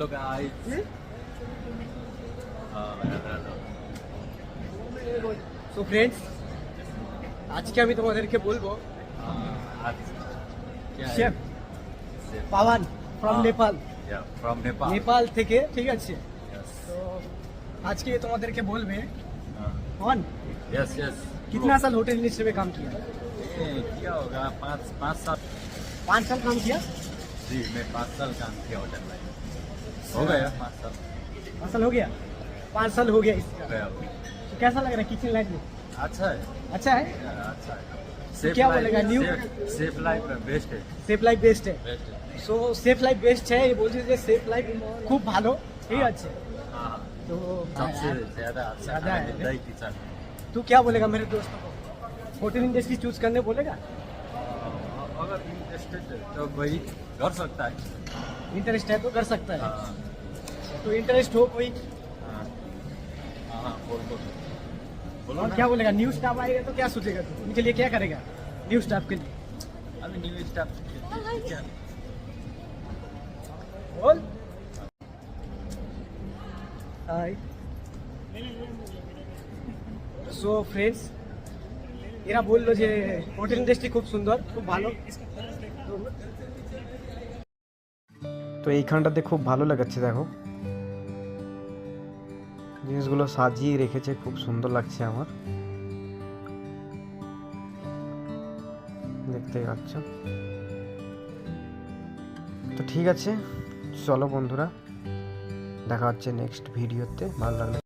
So guys, uh, so friends আজকে আমি তোমাদেরকে বলবো uh, आज क्या है? Chef Chef. Pawan from Ah. Nepal Yeah, from Nepal. Nepal থেকে ঠিক আছে Yes. তো আজকে তোমাদেরকে বলবে Uh, कौन yes, yes. कितना साल होटल इंडस्ट्री में काम किया ये क्या होगा पाँच पाँच साल पाँच साल काम किया जी मैं पाँच साल काम किया होटल में हो गया पाँच साल पाँच साल हो गया पाँच साल हो गया इसका हो गया अभी। तो कैसा लग रहा है किचन लाइफ में अच्छा है अच्छा है Yeah, अच्छा है क्या life- बोलेगा, new- safe- safe life best है সেফ লাইফ বেস্ট है बेस्ट है সো সেফ লাইফ বেস্ট है ये বলছে যে সেফ লাইফ খুব ভালো ঠিক আছে हाँ তো सबसे ज्यादा अच्छा ज्यादा खाना है। मिलता है किचन में तू क्या बोलेगा मेरे दोस्तों को होटल इंडस्ट्री चूज करने बोलेगा अगर इंटरेस्टेड तो वही कर सकता है इंटरेस्ट है तो कर सकता है हाँ तो इंटरेस्ट हो कोई हाँ हाँ बोल बोल बोलो और ना। क्या बोलेगा न्यू स्टाफ आएगा तो क्या सोचेगा तू उनके लिए क्या करेगा न्यू स्टाफ के लिए अभी न्यू स्टाफ क्या बोल हाय সো ফ্রেন্ডস এরা বললো যে হোটেল ইন্ডাস্ট্রি খুব সুন্দর খুব ভালো তো তো এইখানটাতে খুব ভালো লাগাচ্ছে, দেখো। জিনিসগুলো সাজিয়ে রেখেছে, খুব সুন্দর লাগছে আমার। দেখতে পাচ্ছ? তো ঠিক আছে, চলো বন্ধুরা, দেখা হচ্ছে নেক্সট ভিডিওতে ভালো লাগলে।